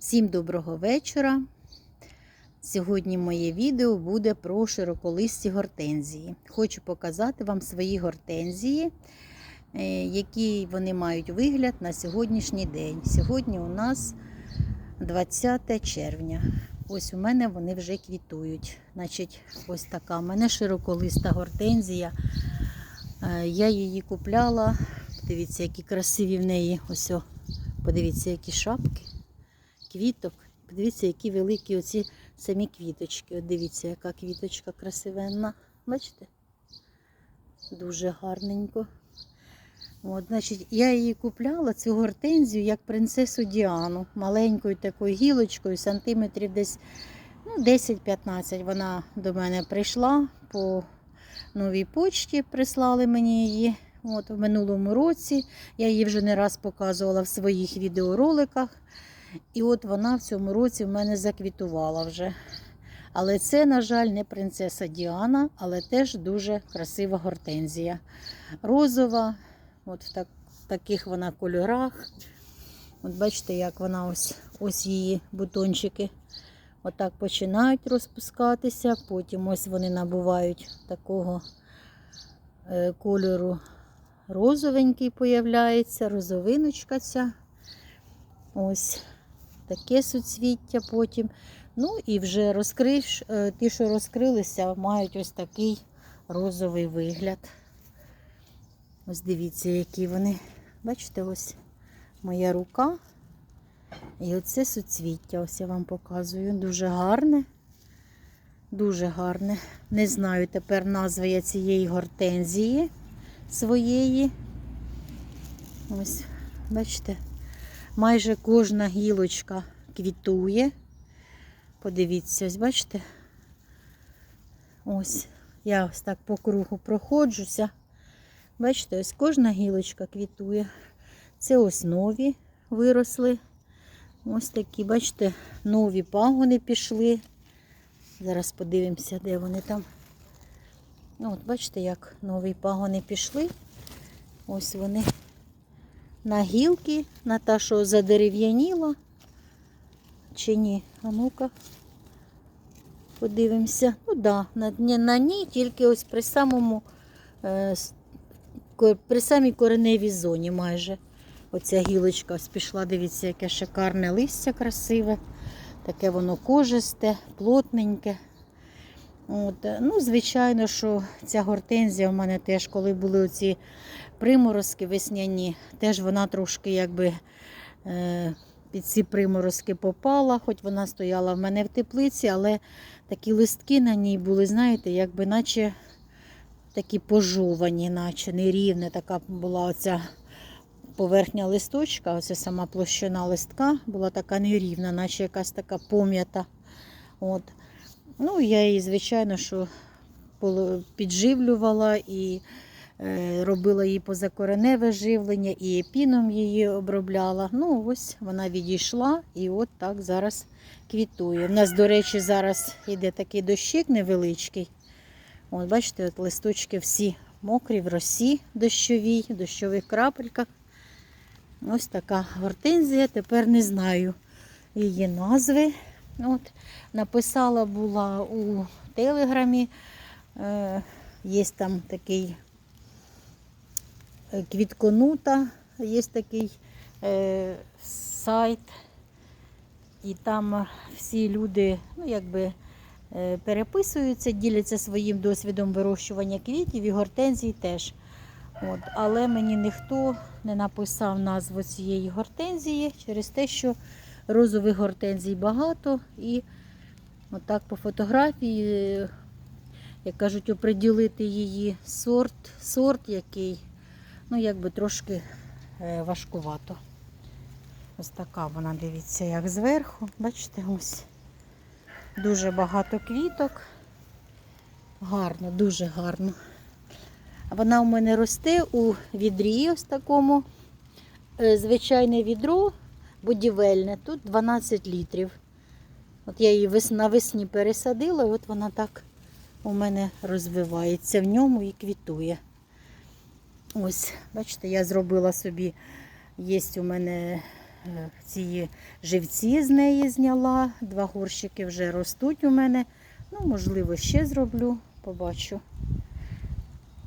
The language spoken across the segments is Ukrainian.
Всім доброго вечора. Сьогодні моє відео буде про широколисті гортензії. Хочу показати вам свої гортензії, е, який вони мають вигляд на сьогоднішній день. Сьогодні у нас 20 червня. Ось у мене вони вже квітують. Значить, ось така. У мене широколиста гортензія. Е, Я її купляла. Дивіться, які красиві в неї. Ось, подивіться, які шапки квіток. Подивіться, які великі оці самі квіточки. От дивіться, яка квіточка красивенна. Бачите? Дуже гарненько. От, значить, я її купляла, цю гортензію, як принцесу Діану. Маленькою такою гілочкою, сантиметрів десь ну, 10-15. Вона до мене прийшла по новій почті, прислали мені її. От, в минулому році я її вже не раз показувала в своїх відеороликах. І от вона в цьому році в мене заквітувала вже. Але це, на жаль, не принцеса Діана, але теж дуже красива гортензія. Розова, от в так, таких вона кольорах. От бачите, як вона ось ось її бутончики отак починають розпускатися. Потім ось вони набувають такого е, кольору розовенький появляється, розовиночка ця. Ось таке суцвіття потім. Ну і вже розкрив, е, ті, що розкрилися, мають ось такий розовий вигляд. Ось дивіться, які вони. Бачите, ось моя рука. І оце суцвіття, ось я вам показую. Дуже гарне. Дуже гарне. Не знаю тепер назви я цієї гортензії своєї. Ось, бачите, майже кожна гілочка квітує. Подивіться, ось бачите? Ось, я ось так по кругу проходжуся. Бачите, ось кожна гілочка квітує. Це ось нові виросли. Ось такі, бачите, нові пагони пішли. Зараз подивимося, де вони там. Ну, от бачите, як нові пагони пішли. Ось вони на гілки, на та, що задерев'яніла. Чи ні? А ну-ка, подивимося. Ну так, да, на, на ній, тільки ось при самому, е, при самій кореневій зоні майже. Оця гілочка ось пішла, дивіться, яке шикарне листя красиве. Таке воно кожисте, плотненьке. От, е, ну, звичайно, що ця гортензія в мене теж, коли були оці приморозки весняні, теж вона трошки якби е, під ці приморозки попала, хоч вона стояла в мене в теплиці, але такі листки на ній були, знаєте, якби наче такі пожовані, наче нерівна така була оця поверхня листочка, оця сама площина листка була така нерівна, наче якась така пом'ята. От. Ну, я її, звичайно, що підживлювала і робила їй позакореневе живлення, і епіном її обробляла. Ну, ось вона відійшла і от так зараз квітує. У нас, до речі, зараз йде такий дощик невеличкий. От, бачите, от листочки всі мокрі в росі дощовій, дощових крапельках. Ось така гортензія. Тепер не знаю її назви. От, написала була у телеграмі. Е, є там такий е, квітконута, є такий е, сайт. І там всі люди, ну, якби, е, переписуються, діляться своїм досвідом вирощування квітів і гортензій теж. От. Але мені ніхто не написав назву цієї гортензії через те, що розових гортензій багато. І отак по фотографії, як кажуть, оприділити її сорт, сорт який, ну якби трошки е, важкувато. Ось така вона, дивіться, як зверху. Бачите, ось дуже багато квіток. Гарно, дуже гарно. Вона у мене росте у відрі, ось такому. Е, Звичайне відро будівельне, тут 12 літрів. От я її навесні пересадила, от вона так у мене розвивається в ньому і квітує. Ось, бачите, я зробила собі, є у мене е, ці живці з неї зняла. Два горщики вже ростуть у мене. Ну, можливо, ще зроблю, побачу.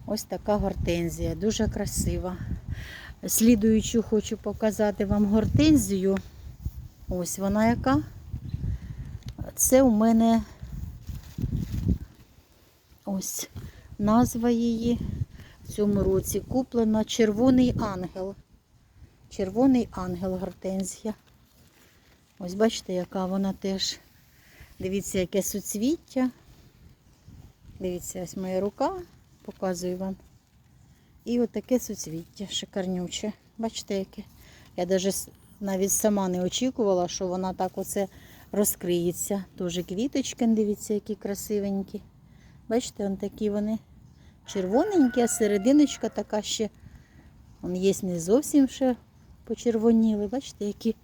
Ось така гортензія, дуже красива. Слідуючу хочу показати вам гортензію. Ось вона яка. Це у мене ось назва її цьому році куплена Червоний ангел. Червоний ангел гортензія. Ось бачите, яка вона теж. Дивіться, яке суцвіття. Дивіться, ось моя рука, показую вам. І отаке суцвіття шикарнюче. Бачите, яке? Я навіть навіть сама не очікувала, що вона так оце розкриється. Теж квіточки, дивіться, які красивенькі. Бачите, вон такі вони червоненькі, а серединочка така ще. Вон є не зовсім ще почервоніли. Бачите, які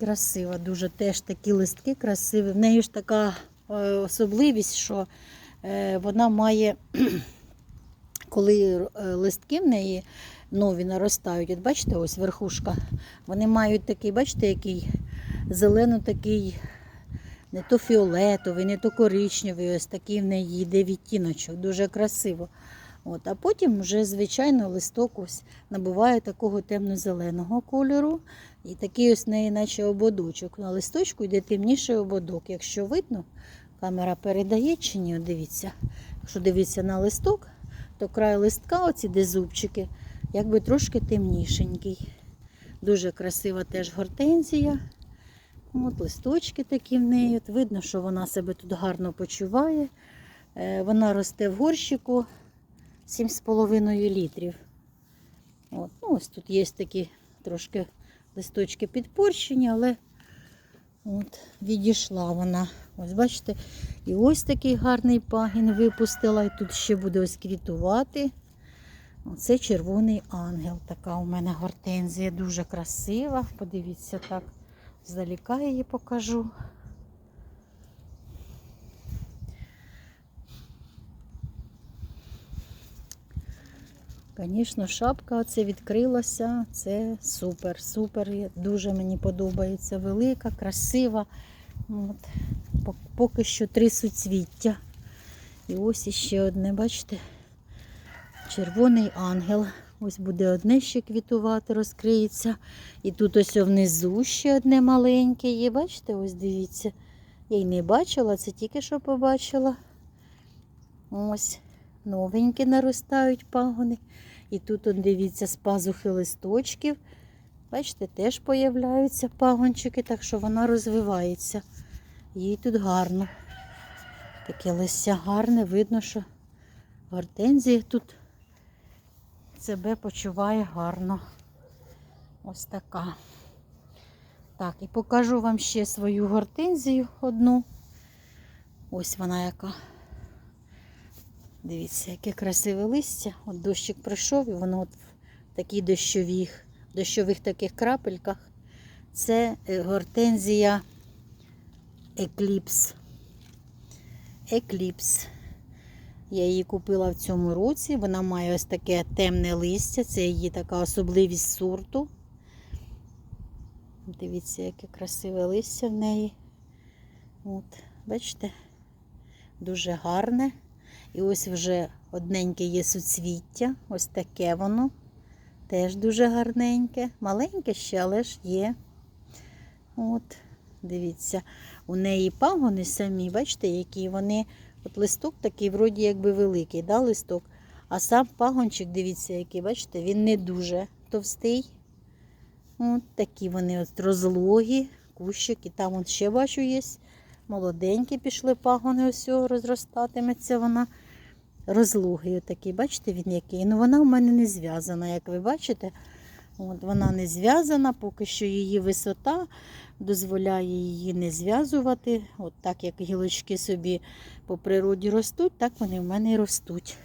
красива. Дуже теж такі листки красиві. В неї ж така е, особливість, що е, вона має, коли е, листки в неї нові наростають, от бачите, ось верхушка, вони мають такий, бачите, який зелено такий, не то фіолетовий, не то коричневий, ось такий в неї йде відтіночок, дуже красиво. От, а потім вже, звичайно, листок ось набуває такого темно-зеленого кольору. І такий ось неї, наче ободочок. На листочку йде темніший ободок. Якщо видно, камера передає чи ні, дивіться. Якщо дивитися на листок, то край листка, оці де зубчики, якби трошки темнішенький. Дуже красива теж гортензія. От листочки такі в неї. От видно, що вона себе тут гарно почуває. Е, Вона росте в горщику 7,5 літрів. От. Ну, ось тут є такі трошки листочки підпорщені, але от, відійшла вона. Ось бачите, і ось такий гарний пагін випустила, і тут ще буде ось квітувати. Оце червоний ангел. Така у мене гортензія, дуже красива. Подивіться так, здаліка її покажу. Звісно, шапка оце відкрилася. Це супер, супер. Дуже мені подобається. Велика, красива. От. Поки що три суцвіття. І ось іще одне, бачите? Червоний ангел. Ось буде одне ще квітувати, розкриється. І тут ось внизу ще одне маленьке є. Бачите, ось дивіться. Я й не бачила, це тільки що побачила. Ось новенькі наростають пагони. І тут, он, дивіться, з пазухи листочків. Бачите, теж появляються пагончики, так що вона розвивається. Їй тут гарно. Таке листя гарне, видно, що гортензія тут себе почуває гарно. Ось така. Так, і покажу вам ще свою гортензію одну. Ось вона яка. Дивіться, яке красиве листя. От дощик прийшов і воно от в такій дощових, дощових таких крапельках. Це е, гортензія Екліпс. Екліпс. Я її купила в цьому році. Вона має ось таке темне листя. Це її така особливість сорту. Дивіться, яке красиве листя в неї. От, бачите? Дуже гарне. І ось вже одненьке є суцвіття. Ось таке воно. Теж дуже гарненьке. Маленьке ще, але ж є. От, дивіться, у неї пагони самі, бачите, які вони. От листок такий, вроді якби великий, да, листок. А сам пагончик, дивіться, який, бачите, він не дуже товстий. От такі вони от розлогі, кущики. Там от ще бачу є. Молоденькі пішли пагони, ось розростатиметься вона. Розлогий отакий, бачите, він який. Ну вона в мене не зв'язана, як ви бачите. От Вона не зв'язана, поки що її висота дозволяє її не зв'язувати. От так як гілочки собі по природі ростуть, так вони в мене і ростуть.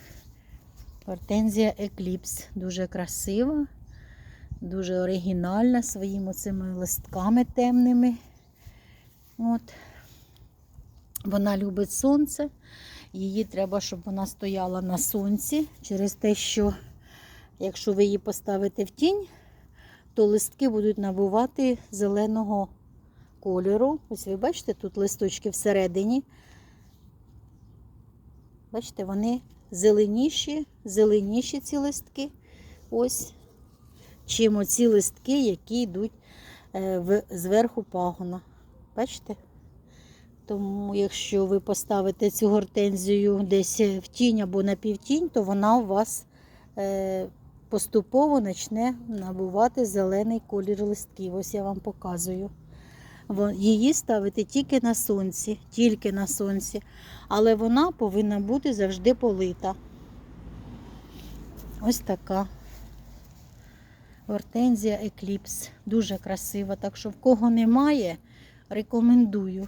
Гортензія Екліпс дуже красива, дуже оригінальна своїми цими листками темними. От. Вона любить сонце. Її треба, щоб вона стояла на сонці через те, що якщо ви її поставите в тінь, то листки будуть набувати зеленого кольору. Ось ви бачите, тут листочки всередині. Бачите, вони зеленіші, зеленіші ці листки. Ось. Чим оці листки, які йдуть е, зверху пагона. Бачите? Тому, якщо ви поставите цю гортензію десь в тінь або на півтінь, то вона у вас е, поступово почне набувати зелений колір листків. Ось я вам показую. Її ставити тільки на сонці, тільки на сонці, але вона повинна бути завжди полита. Ось така гортензія Екліпс. Дуже красива. Так що в кого немає, рекомендую.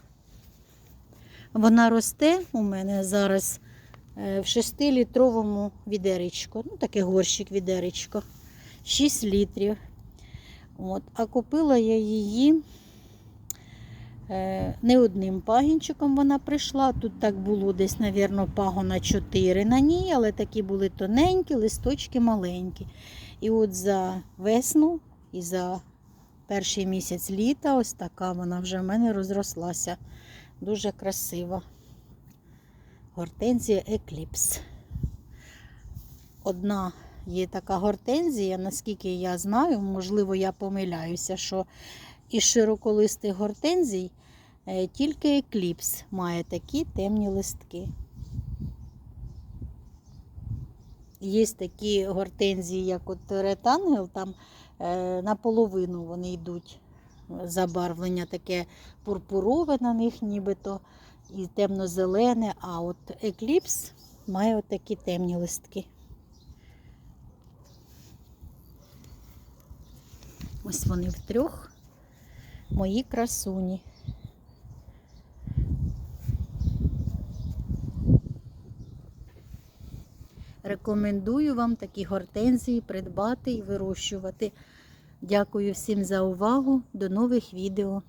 Вона росте у мене зараз в 6-літровому відеречку. Ну, таке горщик відеречко. 6 літрів. От. А купила я її е, не одним пагінчиком вона прийшла. Тут так було десь, мабуть, пагона 4 на ній, але такі були тоненькі, листочки маленькі. І от за весну і за перший місяць літа, ось така вона вже в мене розрослася. Дуже красива. Гортензія Екліпс. Одна є така гортензія, наскільки я знаю, можливо, я помиляюся, що із широколистих гортензій е, тільки екліпс має такі темні листки. Є такі гортензії, як от ретангел, там е, наполовину вони йдуть забарвлення таке пурпурове на них нібито і темно-зелене, а от екліпс має от такі темні листки. Ось вони втрьох, мої красуні. Рекомендую вам такі гортензії придбати і вирощувати. Дякую всім за увагу. До нових відео.